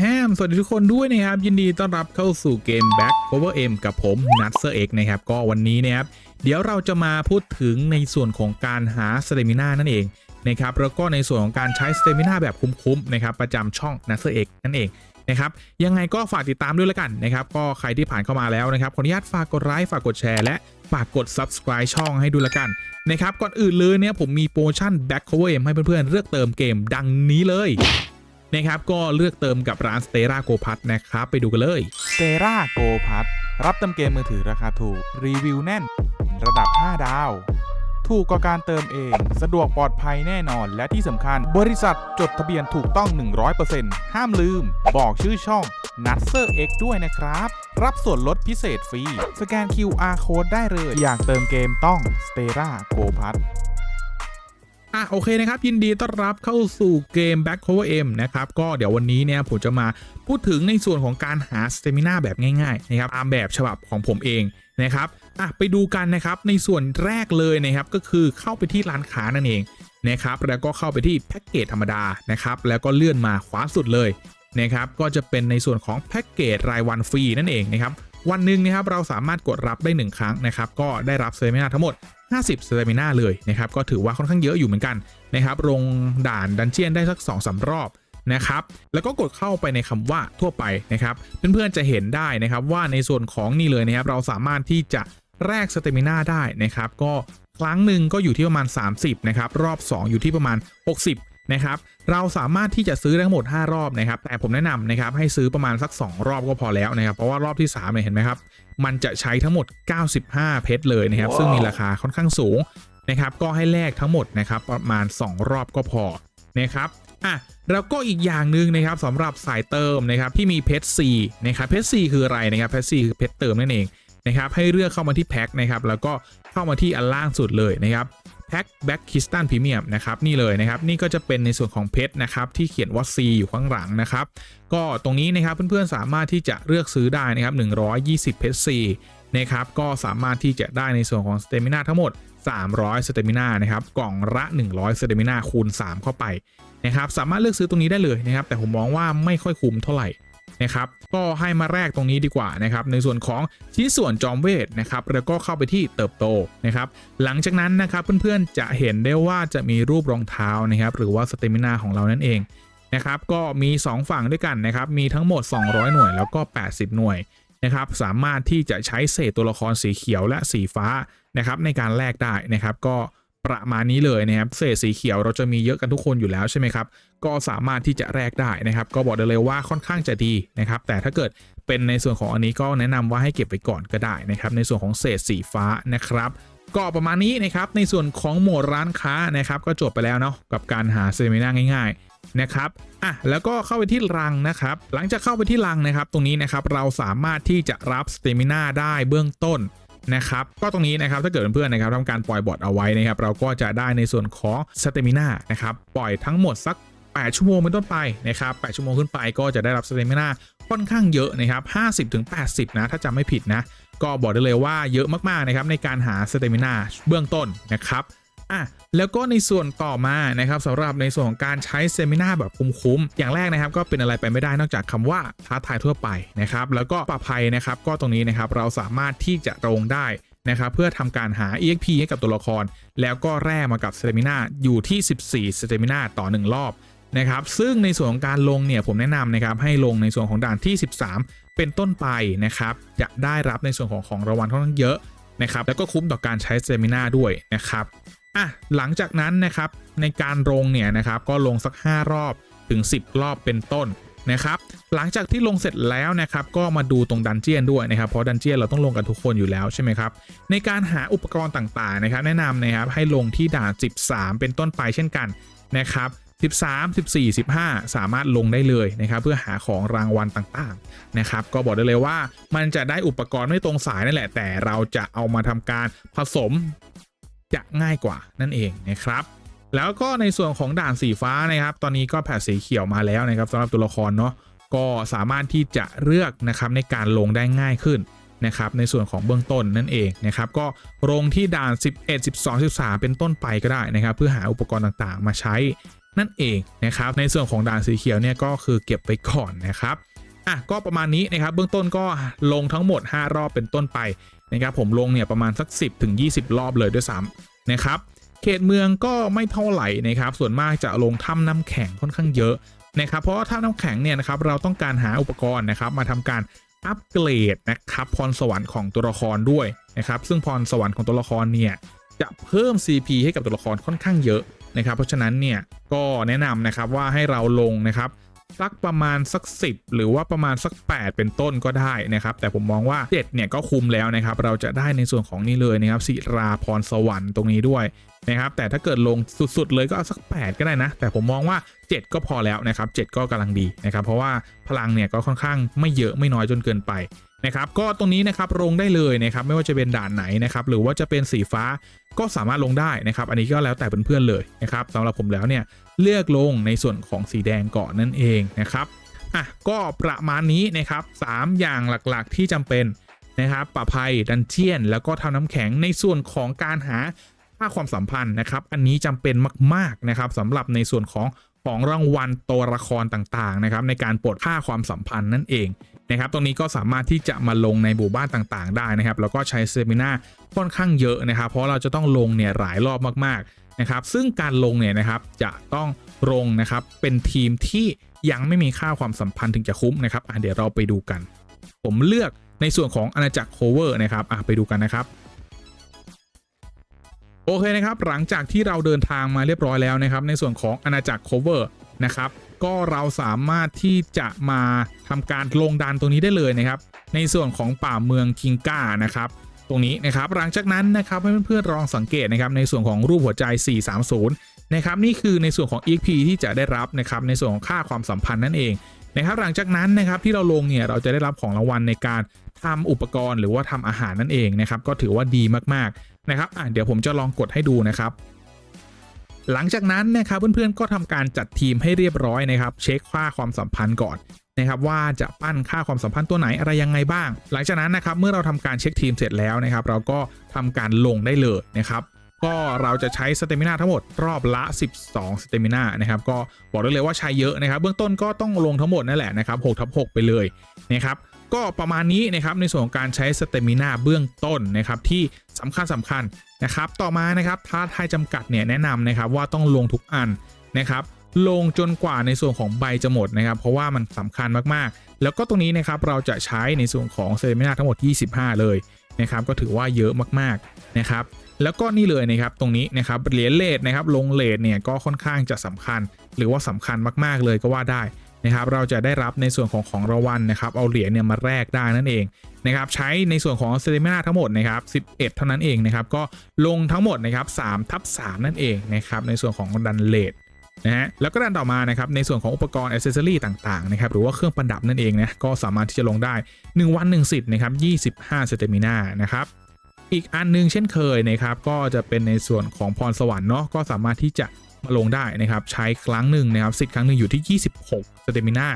แฮมสวัสดีทุกคนด้วยนะครับ ยินดีต้อนรับเข้าสู่เกม Back Cover M กับผม n u t s e r X นะครับ ก็วันนี้นะครับ เดี๋ยวเราจะมาพูดถึงในส่วนของการหาสเตมินานั่นเองนะครับแล้วก็ในส่วนของการใช้สเตมินาแบบคุ้มๆนะครับประจำช่อง n u t s e r X นั่นเองนะครับยังไงก็ฝากติดตามด้วยละกันนะครับ ก็ใครที่ผ่านเข้ามาแล้วนะครับขออนุญาตฝากกดไลค์ฝากกดแชร์และฝากกด subscribe ช่องให้ดูละกันนะครับก่อนอื่นเลยเนี่ยผมมีโปรโมชั่น Back Cover M ให้เพื่อนๆเลือกเติมเกมดังนี้เลย นะครับก็เลือกเติมกับร้าน Stera Go p a s นะครับ ไปดูกันเลยสเตราโกพัทรับเติมเกมมือถือราคาถูก รีวิวแน่น ระดับ 5 ดาว ถูกกว่าการเติมเอง สะดวกปลอดภัยแน่นอน และที่สำคัญ บริษัทจดทะเบียนถูกต้อง 100%ห้ามลืม บอกชื่อช่อง n u t s e r X ด้วยนะครับ รับส่วนลดพิเศษฟรี สแกน QR Code ได้เลย อยากเติมเกมต้อง Stera Go p a s อะโอเคนะครับ ยินดีต้อนรับเข้าสู่เกม Back Cover M นะครับ ก็เดี๋ยววันนี้เนี่ยผมจะมาพูดถึงในส่วนของการหา Stamina แบบง่ายๆนะครับตามแบบฉบับของผมเองนะครับอะไปดูกันนะครับในส่วนแรกเลยนะครับก็คือเข้าไปที่ร้านค้านั่นเองนะครับแล้วก็เข้าไปที่แพ็กเกจธรรมดานะครับแล้วก็เลื่อนมาขวาสุดเลยนะครับก็จะเป็นในส่วนของแพ็กเกจรายวันฟรีนั่นเองนะครับ วันหนึ่งนะครับเราสามารถกดรับได้ 1 ครั้งนะครับก็ได้รับ Stamina ทั้งหมด 50สเตมินาเลยนะครับก็ถือว่าค่อนข้างเยอะอยู่เหมือนกันนะครับลงด่านดันเจียนได้สัก2อสรอบนะครับแล้วก็กดเข้าไปในคำว่าทั่วไปนะครับเพื่อนๆจะเห็นได้นะครับว่าในส่วนของนี่เลยนะครับเราสามารถที่จะแลกสเตมินาได้นะครับก็ครั้งหนึ่งก็อยู่ที่ประมาณ 30นะครับรอบ 2 อยู่ที่ประมาณ 60 นะครับ เราสามารถที่จะซื้อได้ทั้งหมด 5 รอบนะครับ แต่ผมแนะนำนะครับให้ซื้อประมาณสัก 2 รอบก็พอแล้วนะครับ เพราะว่ารอบที่3เนี่ยเห็นไหมครับ มันจะใช้ทั้งหมด 95 เพชรเลยนะครับ ซึ่งมีราคาค่อนข้างสูงนะครับ ก็ให้แลกทั้งหมดนะครับประมาณ 2 รอบก็พอนะครับอะแล้วก็อีกอย่างหนึ่งนะครับสำหรับสายเติมนะครับที่มีเพชรซีนะครับเพชรซีคืออะไรนะครับเพชรซีคือเพชรเติมนั่นเองนะครับให้เลือกเข้ามาที่แพ็คนะครับแล้วก็เข้ามาที่อันล่างสุดเลยนะครับ แพ็คแบ็กคิสตันพรีเมียมนะครับนี่เลยนะครับนี่ก็จะเป็นในส่วนของเพชรนะครับที่เขียนว่า C อยู่ข้างหลังนะครับก็ตรงนี้นะครับเพื่อนๆสามารถที่จะเลือกซื้อได้นะครับ120เพชร C นะครับก็สามารถที่จะได้ในส่วนของสเตมินาทั้งหมด 300สเตมินานะครับกล่องละ 100สเตมินาคูณ 3 เข้าไปนะครับสามารถเลือกซื้อตรงนี้ได้เลยนะครับแต่ผมมองว่าไม่ค่อยคุ้มเท่าไหร่ นะครับ ก็ให้มาแรกตรงนี้ดีกว่านะครับ ในส่วนของชิ้นส่วนจอมเวทนะครับ แล้วก็เข้าไปที่เติบโตนะครับ หลังจากนั้นนะครับเพื่อนๆจะเห็นได้ว่าจะมีรูปรองเท้านะครับ หรือว่าสเตมินาของเรานั่นเองนะครับ ก็มี 2 ฝั่งด้วยกันนะครับ มีทั้งหมด 200 หน่วยแล้วก็ 80 หน่วยนะครับ สามารถที่จะใช้เศษตัวละครสีเขียวและสีฟ้านะครับในการแลกได้นะครับ ก็ ประมาณนี้เลยนะครับเศษสีเขียวเราจะมีเยอะกันทุกคนอยู่แล้วใช่ไหมครับ ก็สามารถที่จะแลกได้นะครับ ก็บอกได้เลยว่าค่อนข้างจะดีนะครับ แต่ถ้าเกิดเป็นในส่วนของอันนี้ก็แนะนำว่าให้เก็บไว้ก่อนก็ได้นะครับ ในส่วนของเศษสีฟ้านะครับก็ประมาณนี้นะครับ ในส่วนของหมวดร้านค้านะครับ ก็จบไปแล้วเนาะกับการหาเซมินาง่ายๆนะครับอะแล้วก็เข้าไปที่รังนะครับ หลังจากเข้าไปที่รังนะครับ ตรงนี้นะครับเราสามารถที่จะรับสเตมินาได้เบื้องต้น นะครับก็ตรงนี้นะครับถ้าเกิดเพื่อนๆนะครับทำการปล่อยบอทเอาไว้นะครับเราก็จะได้ในส่วนของสเตมินานะครับปล่อยทั้งหมดสัก 8 ชั่วโมงเป็นต้นไปนะครับ8ชั่วโมงขึ้นไปก็จะได้รับสเตมินาค่อนข้างเยอะนะครับ50-80 นะ ถ้าจำไม่ผิดนะ ก็บอกได้เลยว่าเยอะมากๆนะครับในการหาสเตมินาเบื้องต้นนะครับ อะแล้วก็ในส่วนต่อมานะครับสำหรับในส่วนของการใช้เซมินาแบบคุ้มๆอย่างแรกนะครับก็เป็นอะไรไปไม่ได้นอกจากคำว่าท้าทายทั่วไปนะครับแล้วก็ปลอดภัยนะครับก็ตรงนี้นะครับเราสามารถที่จะลงได้นะครับเพื่อทำการหา EXP ให้กับตัวละคร แล้วก็แร่มากับสเตมินาอยู่ที่ 14สเตมินาต่อ 1 รอบนะครับซึ่งในส่วนของการลงเนี่ยผมแนะนำนะครับให้ลงในส่วนของด่านที่ 13 เป็นต้นไปนะครับจะได้รับในส่วนของของรางวัลค่อนข้างเยอะนะครับแล้วก็คุ้มต่อการใช้เซมินาด้วยนะครับอะหลังจากนั้นนะครับในการลงเนี่ยนะครับก็ลงสัก 5 รอบถึง 10 รอบเป็นต้นนะครับหลังจากที่ลงเสร็จแล้วนะครับก็มาดูตรงดันเจียนด้วยนะครับเพราะดันเจียนเราต้องลงกันทุกคนอยู่แล้วใช่ไหมครับในการหาอุปกรณ์ต่างๆนะครับแนะนำนะครับให้ลงที่ด่าน 13 เป็นต้นไปเช่นกันนะครับ13 14 15 สามารถลงได้เลยนะครับเพื่อหาของรางวัลต่างๆนะครับก็บอกได้เลยว่ามันจะได้อุปกรณ์ไม่ตรงสายนั่นแหละแต่เราจะเอามาทำการผสม จะง่ายกว่านั่นเองนะครับ แล้วก็ในส่วนของด่านสีฟ้านะครับ ตอนนี้ก็แผ่สีเขียวมาแล้วนะครับสำหรับตัวละครเนาะก็สามารถที่จะเลือกนะครับในการลงได้ง่ายขึ้นนะครับในส่วนของเบื้องต้นนั่นเองนะครับก็ลงที่ด่าน 11 12 13 เป็นต้นไปก็ได้นะครับ เพื่อหาอุปกรณ์ต่างๆ มาใช้นั่นเองนะครับในส่วนของด่านสีเขียวเนี่ยก็คือเก็บไปก่อนนะครับอะก็ประมาณนี้นะครับเบื้องต้นก็ลงทั้งหมด 5 รอบเป็นต้นไป นะครับผมลงเนี่ยประมาณสัก 10ถึง20 รอบเลยด้วยซ้ำนะครับเขตเมืองก็ไม่เท่าไหร่นะครับส่วนมากจะลงถ้ำน้ำแข็งค่อนข้างเยอะนะครับเพราะถ้ำน้ำแข็งเนี่ยนะครับเราต้องการหาอุปกรณ์นะครับมาทำการอัปเกรดนะครับพรสวรรค์ของตัวละครด้วยนะครับซึ่งพรสวรรค์ของตัวละครเนี่ยจะเพิ่ม CP ให้กับตัวละครค่อนข้างเยอะนะครับเพราะฉะนั้นเนี่ยก็แนะนำนะครับว่าให้เราลงนะครับ สักประมาณสัก 10 หรือว่าประมาณสัก 8 เป็นต้นก็ได้นะครับ แต่ผมมองว่า 7 เนี่ยก็คุมแล้วนะครับ เราจะได้ในส่วนของนี่เลยนะครับศิราพรสวรรค์ตรงนี้ด้วยนะครับ แต่ถ้าเกิดลงสุดๆเลยก็เอาสัก 8 ก็ได้นะ แต่ผมมองว่า 7 ก็พอแล้วนะครับ 7 ก็กำลังดีนะครับ เพราะว่าพลังเนี่ยก็ค่อนข้างไม่เยอะไม่น้อยจนเกินไป นะครับก็ตรงนี้นะครับลงได้เลยนะครับไม่ว่าจะเป็นด่านไหนนะครับหรือว่าจะเป็นสีฟ้าก็สามารถลงได้นะครับ อันนี้ก็แล้วแต่เพื่อนๆเลยนะครับสำหรับผมแล้วเนี่ยเลือกลงในส่วนของสีแดงก่อนนั่นเองนะครับอะก็ประมาณนี้นะครับสามอย่างหลักๆที่จำเป็นนะครับปะภัยดันเจียน แล้วก็ทำน้ำแข็งในส่วนของการหาค่าความสัมพันธ์นะครับ อันนี้จำเป็นมากๆนะครับสำหรับในส่วนของของรางวัลตัวละครต่างๆนะครับในการปลดค่าความสัมพันธ์นั่นเอง นะครับตรงนี้ก็สามารถที่จะมาลงในหมู่บ้านต่างๆ ได้นะครับ แล้วก็ใช้เซมินาค่อนข้างเยอะนะครับ เพราะเราจะต้องลงเนี่ยหลายรอบมากๆนะครับ ซึ่งการลงเนี่ยนะครับจะต้องลงนะครับเป็นทีมที่ยังไม่มีค่าความสัมพันธ์ถึงจะคุ้มนะครับอะเดี๋ยวเราไปดูกัน ผมเลือกในส่วนของอาณาจักรโคเวอร์นะครับอะไปดูกันนะครับโอเคนะครับหลังจากที่เราเดินทางมาเรียบร้อยแล้วนะครับ ในส่วนของอาณาจักร cover นะครับ ก็เราสามารถที่จะมาทำการลงดันตรงนี้ได้เลยนะครับ ในส่วนของป่าเมืองคิงก้านะครับตรงนี้นะครับหลังจากนั้นนะครับให้เพื่อนๆลองสังเกตนะครับในส่วนของรูปหัวใจ 430นะครับนี่คือในส่วนของ EXP ที่จะได้รับนะครับในส่วนของค่าความสัมพันธ์นั่นเองนะครับหลังจากนั้นนะครับที่เราลงเนี่ยเราจะได้รับของรางวัลในการทำอุปกรณ์หรือว่าทำอาหารนั่นเองนะครับก็ถือว่าดีมากๆนะครับอะเดี๋ยวผมจะลองกดให้ดูนะครับ หลังจากนั้นนะครับเพื่อนๆก็ทำการจัดทีมให้เรียบร้อยนะครับ เช็คค่าความสัมพันธ์ก่อนนะครับว่าจะปั้นค่าความสัมพันธ์ตัวไหนอะไรยังไงบ้าง หลังจากนั้นนะครับเมื่อเราทำการเช็คทีมเสร็จแล้วนะครับ เราก็ทำการลงได้เลยนะครับก็เราจะใช้สเตมินาทั้งหมดรอบละ 12สเตมินานะครับก็บอกได้เลยว่าใช้เยอะนะครับ เบื้องต้นก็ต้องลงทั้งหมดนั่นแหละนะครับ6ทับ6ไปเลยนะครับ ก็ประมาณนี้นะครับในส่วนของการใช้สเตมินาเบื้องต้นนะครับที่สำคัญสำคัญนะครับต่อมานะครับท้าทายจำกัดเนี่ยแนะนำนะครับว่าต้องลงทุกอันนะครับลงจนกว่าในส่วนของใบจะหมดนะครับ เพราะว่ามันสำคัญมากๆ แล้วก็ตรงนี้นะครับเราจะใช้ในส่วนของเซมินาทั้งหมด 25 เลยนะครับก็ถือว่าเยอะมากๆนะครับแล้วก็นี่เลยนะครับตรงนี้นะครับเหรียญเลทนะครับลงเลทเนี่ยก็ค่อนข้างจะสำคัญ หรือว่าสำคัญมากๆเลยก็ว่าได้ นะครับเราจะได้รับในส่วนของของรางวัลนะครับเอาเหรียญเนี่ยมาแลกได้นั่นเองนะครับใช้ในส่วนของเซเลมินาทั้งหมดนะครับ11 เท่านั้นเองนะครับก็ลงทั้งหมดนะครับ3ทับ3นั่นเองนะครับในส่วนของดันเลทนะฮะแล้วก็ดันต่อมานะครับในส่วนของอุปกรณ์อ c เซอรี่ต่างๆนะครับหรือว่าเครื่องประดับนั่นเองนะก็สามารถที่จะลงได้ 1 วัน1สิทธิ์นะครับ25สเตมินานะครับอีกอันหนึงเช่นเคยนะครับก็จะเป็นในส่วนของพรสวรรค์เนาะก็สามารถที่จะ มาลงได้นะครับ ใช้ครั้งหนึ่งนะครับสิทธิ์ครั้งหนึ่งอยู่ที่ 26สเตมินา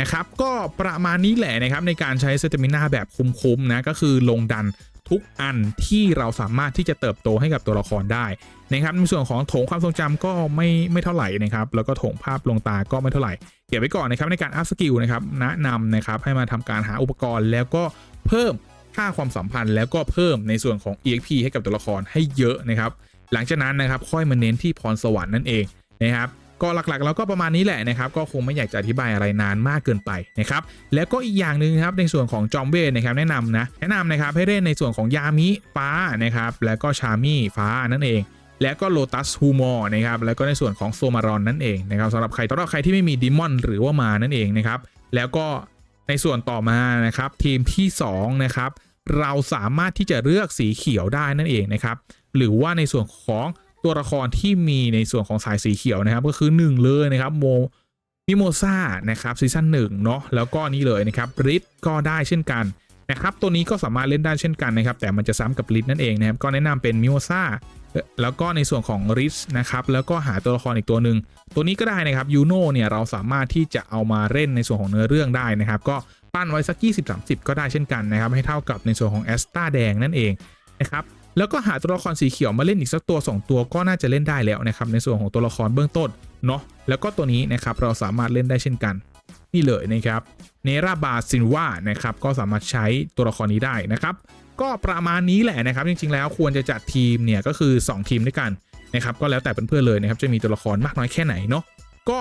นะครับ ก็ประมาณนี้แหละนะครับในการใช้สเตมินาแบบคุ้มๆนะก็คือลงดันทุกอันที่เราสามารถที่จะเติบโตให้กับตัวละครได้นะครับในส่วนของโถงความทรงจำก็ไม่ไม่เท่าไหร่นะครับแล้วก็โถงภาพลงตาก็ไม่เท่าไหร่เก็บไว้ก่อนนะครับในการอัพสกิลนะครับแนะนำนะครับให้มาทำการหาอุปกรณ์แล้วก็เพิ่มค่าความสัมพันธ์แล้วก็เพิ่มในส่วนของ EXP ให้กับตัวละครให้เยอะนะครับ หลังจากนั้นนะครับค่อยมาเน้นที่พรสวรรค์นั่นเองนะครับก็หลักๆแล้วก็ประมาณนี้แหละนะครับก็คงไม่อยากจะอธิบายอะไรนานมากเกินไปนะครับแล้วก็อีกอย่างหนึ่งครับในส่วนของจอมเวทนะครับแนะนำนะแนะนำนะครับให้เล่นในส่วนของยามิฟ้านะครับแล้วก็ชามิฟ้านั่นเอง แล้วก็โลตัสฮูมอร์นะครับแล้วก็ในส่วนของโซมารอนนั่นเองนะครับสำหรับใครสำหรับใครที่ไม่มีดิมอนหรือว่ามานั่นเองนะครับแล้วก็ในส่วนต่อมานะครับทีมที่2นะครับเราสามารถที่จะเลือกสีเขียวได้นั่นเองนะครับ หรือว่าในส่วนของตัวละครที่มีในส่วนของสายสีเขียวนะครับ ก็คือ 1 เลยนะครับโมมิโมซานะครับซีซั่นหนึ่งเนาะแล้วก็นี่เลยนะครับริดก็ได้เช่นกันนะครับตัวนี้ก็สามารถเล่นได้เช่นกันนะครับ แต่มันจะซ้ำกับริดนั่นเองนะครับก็แนะนำเป็นมิโมซาแล้วก็ในส่วนของริสนะครับแล้วก็หาตัวละครอีกตัวหนึ่งตัวนี้ก็ได้นะครับยูโน่เนี่ยเราสามารถที่จะเอามาเล่นในส่วนของเนื้อเรื่องได้นะครับ ก็ปั้นไว้สัก 20-30 ก็ได้เช่นกันนะครับ ให้เท่ากับในส่วนของแอสตาแดงนั่นเองนะครับ แล้วก็หาตัวละครสีเขียวมาเล่นอีกสักตัว 2 ตัวก็น่าจะเล่นได้แล้วนะครับในส่วนของตัวละครเบื้องต้นเนาะแล้วก็ตัวนี้นะครับเราสามารถเล่นได้เช่นกัน นี่เลยนะครับเนราบาซินวานะครับก็สามารถใช้ตัวละครนี้ได้นะครับก็ประมาณนี้แหละนะครับจริงๆแล้วควรจะจัดทีมเนี่ยก็คือ 2 ทีมด้วยกันนะครับก็แล้วแต่เพื่อนๆเลยนะครับจะมีตัวละครมากน้อยแค่ไหนเนาะก็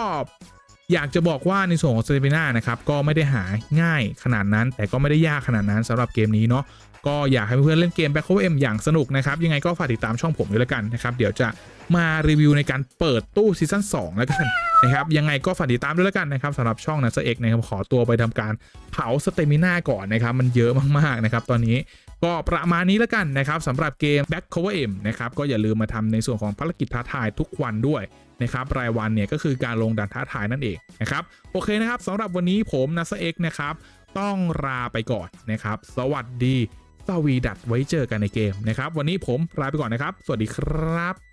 อยากจะบอกว่าในส่วนของสเซเ i นานะครับก็ไม่ได้หาง่ายขนาดนั้น แต่ก็ไม่ได้ยากขนาดนั้นสำหรับเกมนี้เนาะก็อยากให้เพื่อนๆเล่นเกม Back Cover M อย่างสนุกนะครับ ยังไงก็ฝากติดตามช่องผมด้วยแล้วกันนะครับ เดี๋ยวจะมารีวิวในการเปิดตู้ซีซั่น2แล้วกันนะครับยังไงก็ฝากติดตามด้วยแล้วกันนะครับสำหรับช่องนัสเอกนะครับขอตัวไปทำการเผาสเตมิน่าก่อนนะครับ มันเยอะมากๆนะครับ ตอนนี้ ก็ประมาณนี้แล้วกันนะครับสำหรับเกม Back Cover M นะครับก็อย่าลืมมาทำในส่วนของภารกิจท้าทายทุกวันด้วยนะครับรายวันเนี่ยก็คือการลงดันท้าทายนั่นเองนะครับโอเคนะครับสำหรับวันนี้ผมนัสเอกนะครับต้องลาไปก่อนนะครับ สวัสดีสวีดัดไว้เจอกันในเกมนะครับ วันนี้ผมลาไปก่อนนะครับ สวัสดีครับ